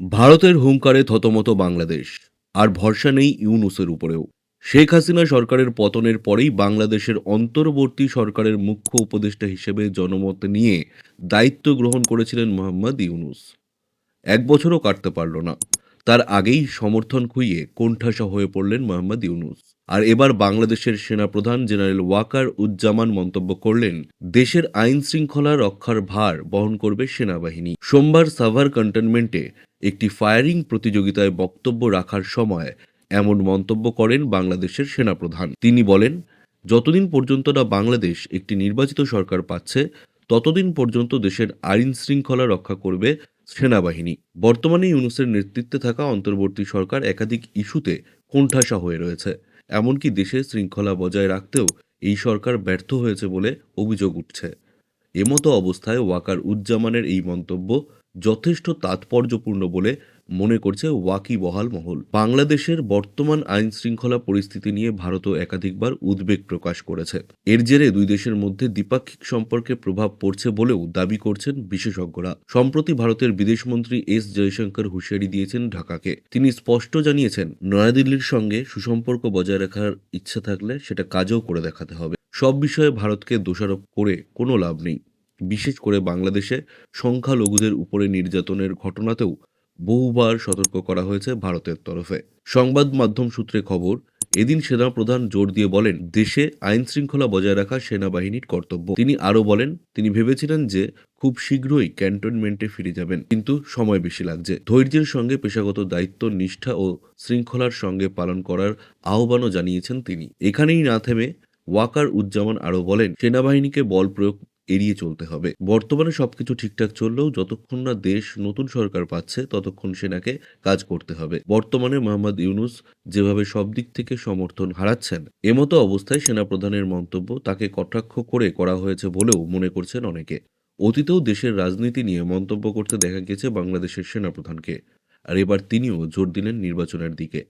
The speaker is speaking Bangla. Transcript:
ভারতের হুঙ্কারে থতমত বাংলাদেশ। আর ভরসা নেই ইউনুসের উপরেও। শেখ হাসিনা সরকারের পতনের পরেই বাংলাদেশের অন্তর্বর্তী সরকারের মুখ্য উপদেষ্টা হিসেবে জনমত নিয়ে দায়িত্ব গ্রহণ করেছিলেন মোহাম্মদ ইউনুস। এক বছরও কাটতে পারল না। তার আগেই সমর্থন খুইয়ে কোণঠাসা হয়ে পড়লেন মোহাম্মদ ইউনুস। আর এবার বাংলাদেশের সেনাপ্রধান জেনারেল ওয়াকার উজ্জামান মন্তব্য করলেন, দেশের আইন শৃঙ্খলা রক্ষার ভার বহন করবে সেনাবাহিনী। সোমবার সাভার কন্টেনমেন্টে একটি ফায়ারিং প্রতিযোগিতায় বক্তব্য রাখার সময় এমন মন্তব্য করেন বাংলাদেশের সেনাপ্রধান। তিনি বলেন, যতদিন পর্যন্ত না বাংলাদেশ একটি নির্বাচিত সরকার পাচ্ছে, ততদিন পর্যন্ত দেশের আইন শৃঙ্খলা রক্ষা করবে সেনাবাহিনী। বর্তমানে ইউনুসের নেতৃত্বে থাকা অন্তর্বর্তী সরকার একাধিক ইস্যুতে কোণঠাসা হয়ে রয়েছে। এমনকি দেশে শৃঙ্খলা বজায় রাখতেও এই সরকার ব্যর্থ হয়েছে বলে অভিযোগ উঠছে। এমতো অবস্থায় ওয়াকার উজ্জামানের এই মন্তব্য যথেষ্ট তাৎপর্যপূর্ণ বলে মনে করছে ওয়াকি বহাল মহল। বাংলাদেশের বর্তমান আইন শৃঙ্খলা পরিস্থিতি নিয়ে ভারতও একাধিকবার উদ্বেগ প্রকাশ করেছে। এর জেরে দুই দেশের মধ্যে দ্বিপাক্ষিক সম্পর্কে প্রভাব পড়ছে বলেও দাবি করছেন বিশেষজ্ঞরা। সম্প্রতি ভারতের বিদেশমন্ত্রী এস জয়শঙ্কর হুঁশিয়ারি দিয়েছেন ঢাকাকে। তিনি স্পষ্ট জানিয়েছেন, নয়াদিল্লির সঙ্গে সুসম্পর্ক বজায় রাখার ইচ্ছা থাকলে সেটা কাজও করে দেখাতে হবে। সব বিষয়ে ভারতকে দোষারোপ করে কোনো লাভ নেই। বিশেষ করে বাংলাদেশে সংখ্যালঘুদের উপরে নির্যাতনের ঘটনাতেও বহুবার সতর্ক করা হয়েছে ভারতের তরফে। সংবাদ মাধ্যম সূত্রে খবর, এদিন সেনাপ্রধান জোর দিয়ে বলেন, দেশে আইন শৃঙ্খলা বজায় রাখা সেনাবাহিনীর কর্তব্য। তিনি আরও বলেন, তিনি ভেবেছিলেন যে খুব শীঘ্রই ক্যান্টনমেন্টে ফিরে যাবেন, কিন্তু সময় বেশি লাগছে। ধৈর্যের সঙ্গে পেশাগত দায়িত্ব, নিষ্ঠা ও শৃঙ্খলার সঙ্গে পালন করার আহ্বানও জানিয়েছেন তিনি। এখানেই না থেমে ওয়াকার উজ্জামান আরও বলেন, সেনাবাহিনীকে বল প্রয়োগ এড়িয়ে চলতে হবে। বর্তমানে সবকিছু ঠিকঠাক চললেও যতক্ষণ না দেশ নতুন সরকার পাচ্ছে, ততক্ষণ সেনাকে কাজ করতে হবে। বর্তমানে মোহাম্মদ ইউনুস যেভাবে সব দিক থেকে সমর্থন হারাচ্ছেন, এমতো অবস্থায় সেনাপ্রধানের মন্তব্য তাকে কটাক্ষ করে করা হয়েছে বলেও মনে করছেন অনেকে। অতীতেও দেশের রাজনীতি নিয়ে মন্তব্য করতে দেখা গেছে বাংলাদেশের সেনাপ্রধানকে। আর এবার তিনিও জোর দিলেন নির্বাচনের দিকে।